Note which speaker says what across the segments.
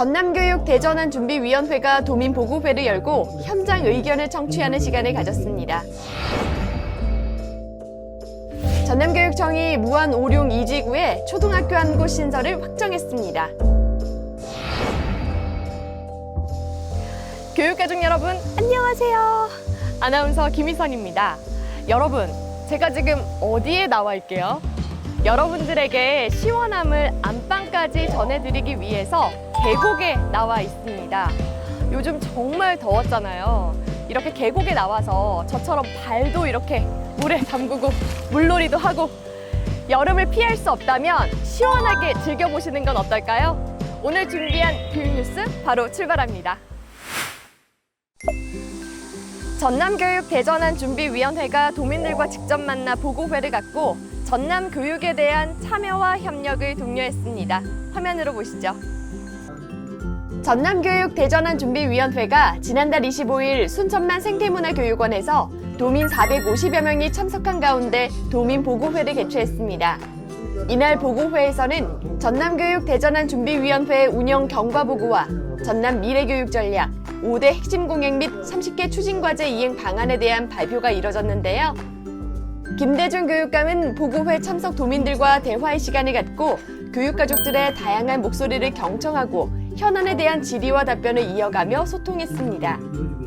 Speaker 1: 전남교육 대전환 준비위원회가 도민 보고회를 열고 현장 의견을 청취하는 시간을 가졌습니다. 전남교육청이 무안 오룡 2지구에 초등학교 한 곳 신설을 확정했습니다. 교육가족 여러분, 안녕하세요. 아나운서 김희선입니다. 여러분, 제가 지금 어디에 나와 있게요? 여러분들에게 시원함을 안방까지 전해드리기 위해서 계곡에 나와 있습니다. 요즘 정말 더웠잖아요. 이렇게 계곡에 나와서 저처럼 발도 이렇게 물에 담그고 물놀이도 하고 여름을 피할 수 없다면 시원하게 즐겨보시는 건 어떨까요? 오늘 준비한 교육 뉴스 바로 출발합니다. 전남교육 대전환 준비위원회가 도민들과 직접 만나 보고회를 갖고 전남 교육에 대한 참여와 협력을 독려했습니다. 화면으로 보시죠. 전남교육 대전환 준비위원회가 지난달 25일 순천만 생태문화교육원에서 도민 450여 명이 참석한 가운데 도민 보고회를 개최했습니다. 이날 보고회에서는 전남교육 대전환 준비위원회 운영 경과 보고와 전남 미래교육 전략, 5대 핵심 공약 및 30개 추진과제 이행 방안에 대한 발표가 이뤄졌는데요. 김대중 교육감은 보고회 참석 도민들과 대화의 시간을 갖고 교육가족들의 다양한 목소리를 경청하고 현안에 대한 질의와 답변을 이어가며 소통했습니다.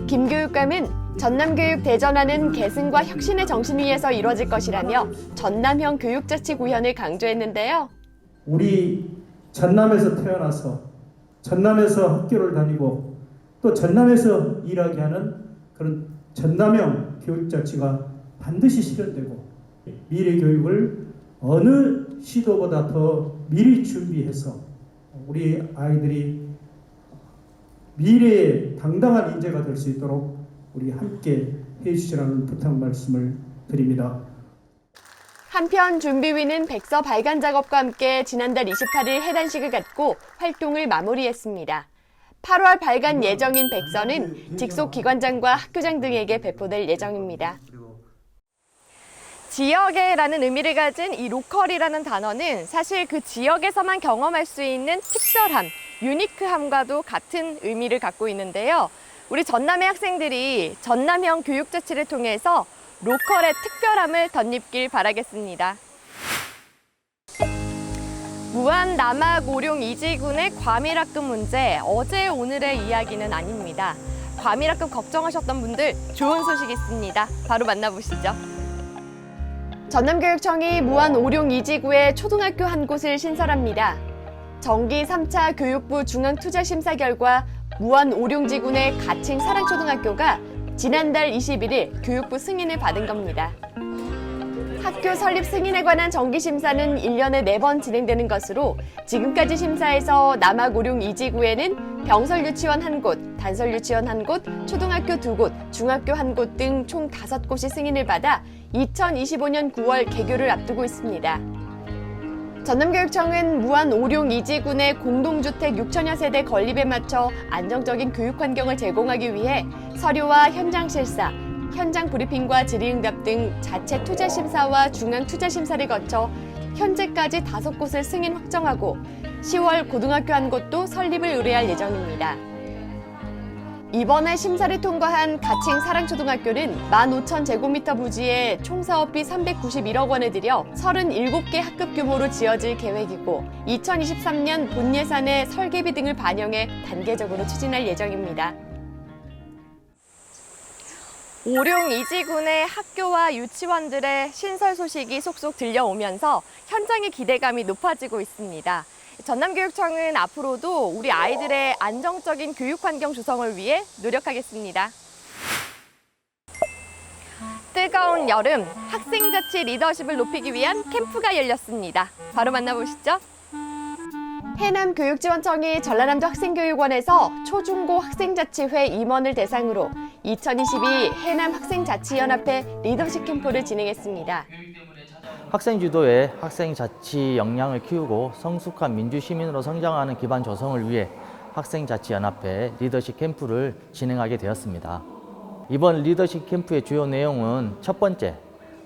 Speaker 1: 김 교육감은 전남교육 대전환은 계승과 혁신의 정신 위에서 이루어질 것이라며 전남형 교육자치 구현을 강조했는데요.
Speaker 2: 우리 전남에서 태어나서 전남에서 학교를 다니고 또 전남에서 일하게 하는 그런 전남형 교육자치가 반드시 실현되고 미래 교육을 어느 시도보다 더 미리 준비해서 우리 아이들이 미래의 당당한 인재가 될 수 있도록 우리 함께 해주시라는 부탁 말씀을 드립니다.
Speaker 1: 한편 준비위는 백서 발간 작업과 함께 지난달 28일 해단식을 갖고 활동을 마무리했습니다. 8월 발간 예정인 백서는 직속 기관장과 학교장 등에게 배포될 예정입니다. 지역에라는 의미를 가진 이 로컬이라는 단어는 사실 그 지역에서만 경험할 수 있는 특별함, 유니크함과도 같은 의미를 갖고 있는데요. 우리 전남의 학생들이 전남형 교육 자치를 통해서 로컬의 특별함을 덧입길 바라겠습니다. 무안 남악 오룡 이지군의 과밀학급 문제 어제 오늘의 이야기는 아닙니다. 과밀학급 걱정하셨던 분들 좋은 소식 있습니다. 바로 만나보시죠. 전남교육청이 무안 오룡 이지구에 초등학교 한 곳을 신설합니다. 정기 3차 교육부 중앙투자심사 결과 무안 오룡지군의 가칭 사랑초등학교가 지난달 21일 교육부 승인을 받은 겁니다. 학교 설립 승인에 관한 정기 심사는 1년에 4번 진행되는 것으로 지금까지 심사에서 남학 오룡 이지구에는 병설 유치원 한 곳, 단설 유치원 한 곳, 초등학교 두 곳, 중학교 한 곳 등총 5곳이 승인을 받아 2025년 9월 개교를 앞두고 있습니다. 전남교육청은 무안 오룡 이지군의 공동주택 6천여 세대 건립에 맞춰 안정적인 교육 환경을 제공하기 위해 서류와 현장 실사, 현장 브리핑과 질의응답 등 자체 투자 심사와 중앙 투자 심사를 거쳐 현재까지 다섯 곳을 승인 확정하고 10월 고등학교 한 곳도 설립을 의뢰할 예정입니다. 이번에 심사를 통과한 가칭 사랑초등학교는 15,000제곱미터 부지에 총 사업비 391억 원을 들여 37개 학급 규모로 지어질 계획이고 2023년 본 예산의 설계비 등을 반영해 단계적으로 추진할 예정입니다. 오룡 이지군의 학교와 유치원들의 신설 소식이 속속 들려오면서 현장의 기대감이 높아지고 있습니다. 전남교육청은 앞으로도 우리 아이들의 안정적인 교육 환경 조성을 위해 노력하겠습니다. 뜨거운 여름 학생 자치 리더십을 높이기 위한 캠프가 열렸습니다. 바로 만나보시죠. 해남교육지원청이 전라남도 학생교육원에서 초중고 학생자치회 임원을 대상으로 2022 해남 학생자치연합회 리더십 캠프를 진행했습니다.
Speaker 3: 학생 주도의 학생 자치 역량을 키우고 성숙한 민주 시민으로 성장하는 기반 조성을 위해 학생 자치 연합회 리더십 캠프를 진행하게 되었습니다. 이번 리더십 캠프의 주요 내용은 첫 번째,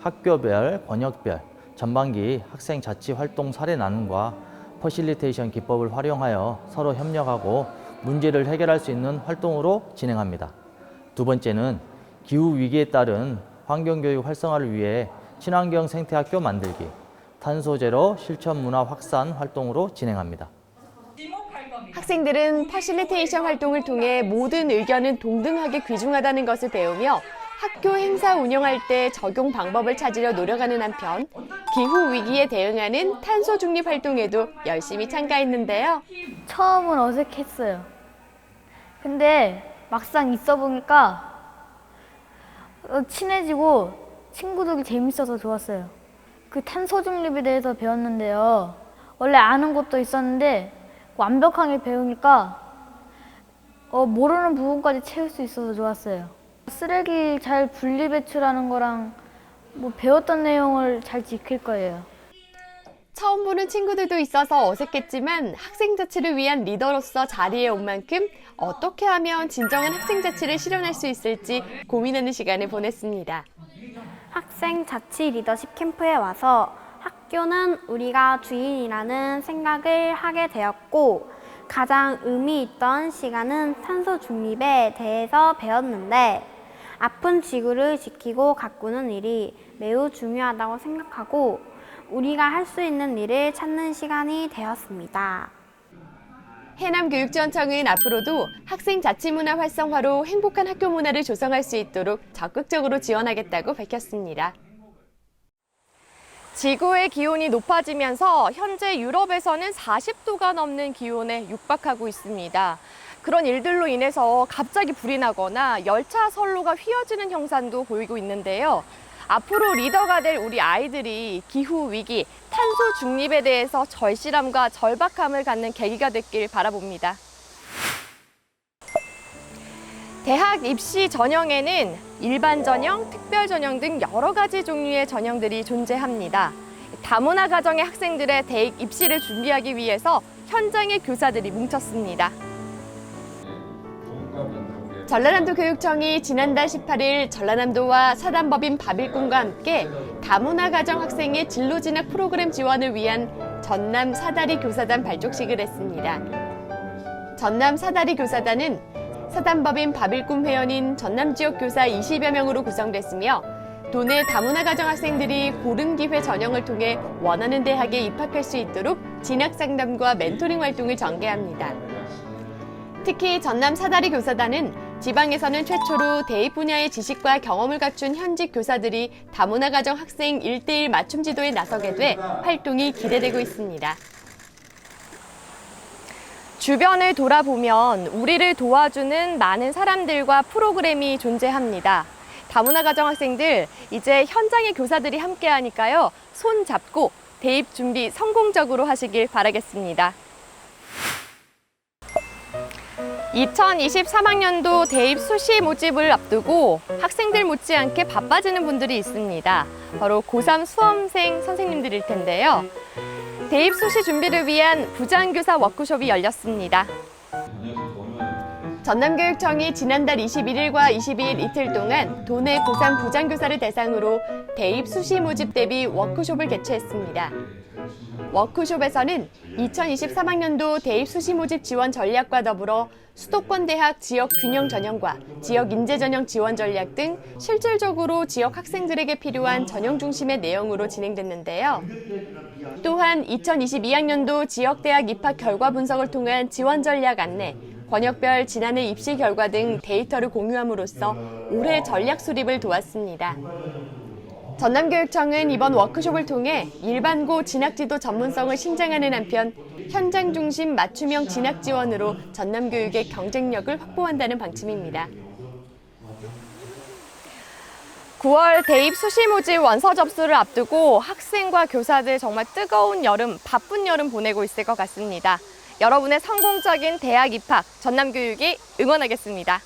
Speaker 3: 학교별, 권역별, 전반기 학생 자치 활동 사례 나눔과 퍼실리테이션 기법을 활용하여 서로 협력하고 문제를 해결할 수 있는 활동으로 진행합니다. 두 번째는 기후 위기에 따른 환경교육 활성화를 위해 친환경 생태학교 만들기, 탄소 제로 실천 문화 확산 활동으로 진행합니다.
Speaker 1: 학생들은 퍼실리테이션 활동을 통해 모든 의견은 동등하게 귀중하다는 것을 배우며 학교 행사 운영할 때 적용 방법을 찾으려 노력하는 한편 기후 위기에 대응하는 탄소 중립 활동에도 열심히 참가했는데요.
Speaker 4: 처음은 어색했어요. 근데 막상 있어 보니까 어, 친해지고 친구들이 재밌어서 좋았어요. 그 탄소 중립에 대해서 배웠는데요. 원래 아는 것도 있었는데 완벽하게 배우니까 어, 모르는 부분까지 채울 수 있어서 좋았어요. 쓰레기 잘 분리 배출하는 거랑 뭐 배웠던 내용을 잘 지킬 거예요.
Speaker 1: 처음 보는 친구들도 있어서 어색했지만 학생 자치를 위한 리더로서 자리에 온 만큼 어떻게 하면 진정한 학생 자치를 실현할 수 있을지 고민하는 시간을 보냈습니다.
Speaker 5: 학생 자치 리더십 캠프에 와서 학교는 우리가 주인이라는 생각을 하게 되었고 가장 의미 있던 시간은 탄소 중립에 대해서 배웠는데 아픈 지구를 지키고 가꾸는 일이 매우 중요하다고 생각하고 우리가 할 수 있는 일을 찾는 시간이 되었습니다.
Speaker 1: 해남교육지원청은 앞으로도 학생 자치문화 활성화로 행복한 학교 문화를 조성할 수 있도록 적극적으로 지원하겠다고 밝혔습니다. 지구의 기온이 높아지면서 현재 유럽에서는 40도가 넘는 기온에 육박하고 있습니다. 그런 일들로 인해서 갑자기 불이 나거나 열차 선로가 휘어지는 형상도 보이고 있는데요. 앞으로 리더가 될 우리 아이들이 기후 위기, 탄소 중립에 대해서 절실함과 절박함을 갖는 계기가 됐길 바라봅니다. 대학 입시 전형에는 일반 전형, 특별 전형 등 여러 가지 종류의 전형들이 존재합니다. 다문화 가정의 학생들의 대학 입시를 준비하기 위해서 현장의 교사들이 뭉쳤습니다. 전라남도 교육청이 지난달 18일 전라남도와 사단법인 바빌꾼과 함께 다문화 가정 학생의 진로 진학 프로그램 지원을 위한 전남 사다리 교사단 발족식을 했습니다. 전남 사다리 교사단은 사단법인 바빌꿈 회원인 전남 지역 교사 20여 명으로 구성됐으며 도내 다문화 가정 학생들이 고른 기회 전형을 통해 원하는 대학에 입학할 수 있도록 진학 상담과 멘토링 활동을 전개합니다. 특히 전남 사다리 교사단은 지방에서는 최초로 대입 분야의 지식과 경험을 갖춘 현직 교사들이 다문화 가정 학생 1대1 맞춤 지도에 나서게 돼 활동이 기대되고 있습니다. 주변을 돌아보면 우리를 도와주는 많은 사람들과 프로그램이 존재합니다. 다문화 가정 학생들 이제 현장의 교사들이 함께 하니까요. 손 잡고 대입 준비 성공적으로 하시길 바라겠습니다. 2023학년도 대입 수시 모집을 앞두고 학생들 못지않게 바빠지는 분들이 있습니다. 바로 고3 수험생 선생님들일 텐데요. 대입 수시 준비를 위한 부장교사 워크숍이 열렸습니다. 전남교육청이 지난달 21일과 22일 이틀 동안 도내 고3 부장교사를 대상으로 대입 수시 모집 대비 워크숍을 개최했습니다. 워크숍에서는 2023학년도 대입 수시 모집 지원 전략과 더불어 수도권 대학 지역 균형 전형과 지역 인재 전형 지원 전략 등 실질적으로 지역 학생들에게 필요한 전형 중심의 내용으로 진행됐는데요. 또한 2022학년도 지역 대학 입학 결과 분석을 통한 지원 전략 안내, 권역별 지난해 입시 결과 등 데이터를 공유함으로써 올해 전략 수립을 도왔습니다. 전남교육청은 이번 워크숍을 통해 일반고 진학지도 전문성을 신장하는 한편 현장 중심 맞춤형 진학 지원으로 전남교육의 경쟁력을 확보한다는 방침입니다. 9월 대입 수시 모집 원서 접수를 앞두고 학생과 교사들 정말 뜨거운 여름, 바쁜 여름 보내고 있을 것 같습니다. 여러분의 성공적인 대학 입학, 전남교육이 응원하겠습니다.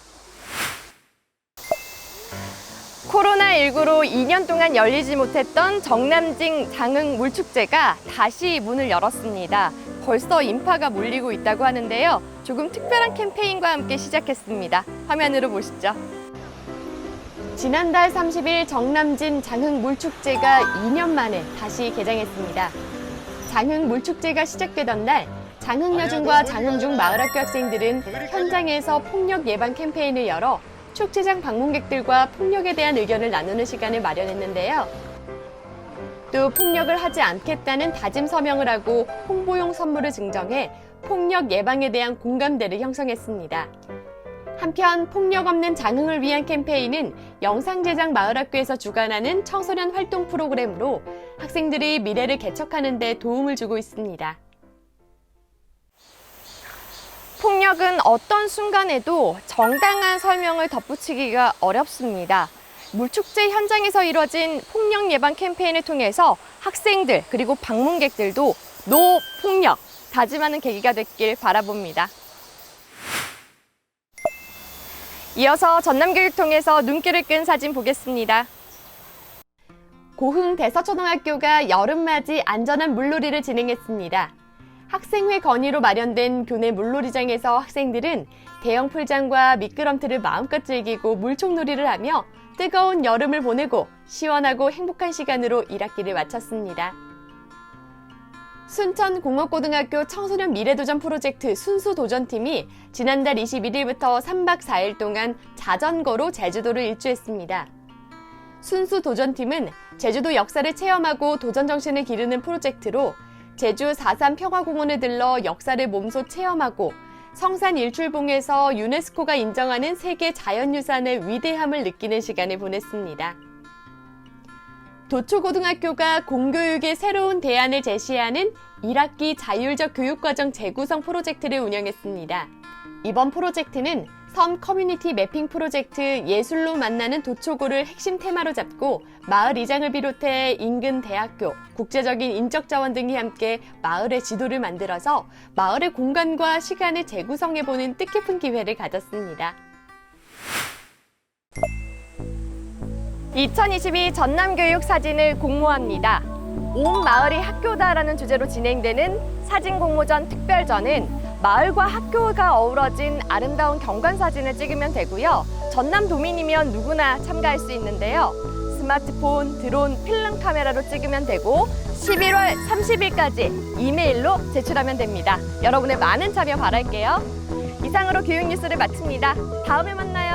Speaker 1: 코로나19로 2년 동안 열리지 못했던 정남진 장흥 물축제가 다시 문을 열었습니다. 벌써 인파가 몰리고 있다고 하는데요. 조금 특별한 캠페인과 함께 시작했습니다. 화면으로 보시죠. 지난달 30일 정남진 장흥 물축제가 2년 만에 다시 개장했습니다. 장흥 물축제가 시작되던 날 장흥여중과 장흥중 마을학교 학생들은 현장에서 폭력 예방 캠페인을 열어 축제장 방문객들과 폭력에 대한 의견을 나누는 시간을 마련했는데요. 또 폭력을 하지 않겠다는 다짐 서명을 하고 홍보용 선물을 증정해 폭력 예방에 대한 공감대를 형성했습니다. 한편 폭력 없는 장흥을 위한 캠페인은 영상 제작 마을학교에서 주관하는 청소년 활동 프로그램으로 학생들이 미래를 개척하는 데 도움을 주고 있습니다. 폭력은 어떤 순간에도 정당한 설명을 덧붙이기가 어렵습니다. 물축제 현장에서 이뤄진 폭력 예방 캠페인을 통해서 학생들 그리고 방문객들도 노 폭력 다짐하는 계기가 됐길 바라봅니다. 이어서 전남교육통에서 눈길을 끈 사진 보겠습니다. 고흥 대서초등학교가 여름맞이 안전한 물놀이를 진행했습니다. 학생회 건의로 마련된 교내 물놀이장에서 학생들은 대형 풀장과 미끄럼틀을 마음껏 즐기고 물총놀이를 하며 뜨거운 여름을 보내고 시원하고 행복한 시간으로 1학기를 마쳤습니다. 순천공업고등학교 청소년 미래도전 프로젝트 순수도전팀이 지난달 21일부터 3박 4일 동안 자전거로 제주도를 일주했습니다. 순수도전팀은 제주도 역사를 체험하고 도전 정신을 기르는 프로젝트로 제주 4.3 평화공원에 들러 역사를 몸소 체험하고 성산 일출봉에서 유네스코가 인정하는 세계 자연유산의 위대함을 느끼는 시간을 보냈습니다. 도초고등학교가 공교육의 새로운 대안을 제시하는 1학기 자율적 교육과정 재구성 프로젝트를 운영했습니다. 이번 프로젝트는 섬 커뮤니티 매핑 프로젝트 예술로 만나는 도초고를 핵심 테마로 잡고 마을 이장을 비롯해 인근 대학교, 국제적인 인적 자원 등이 함께 마을의 지도를 만들어서 마을의 공간과 시간을 재구성해 보는 뜻깊은 기회를 가졌습니다. 2022 전남교육 사진을 공모합니다. 온 마을이 학교다라는 주제로 진행되는 사진 공모전 특별전은 마을과 학교가 어우러진 아름다운 경관 사진을 찍으면 되고요. 전남 도민이면 누구나 참가할 수 있는데요. 스마트폰, 드론, 필름 카메라로 찍으면 되고 11월 30일까지 이메일로 제출하면 됩니다. 여러분의 많은 참여 바랄게요. 이상으로 교육 뉴스를 마칩니다. 다음에 만나요.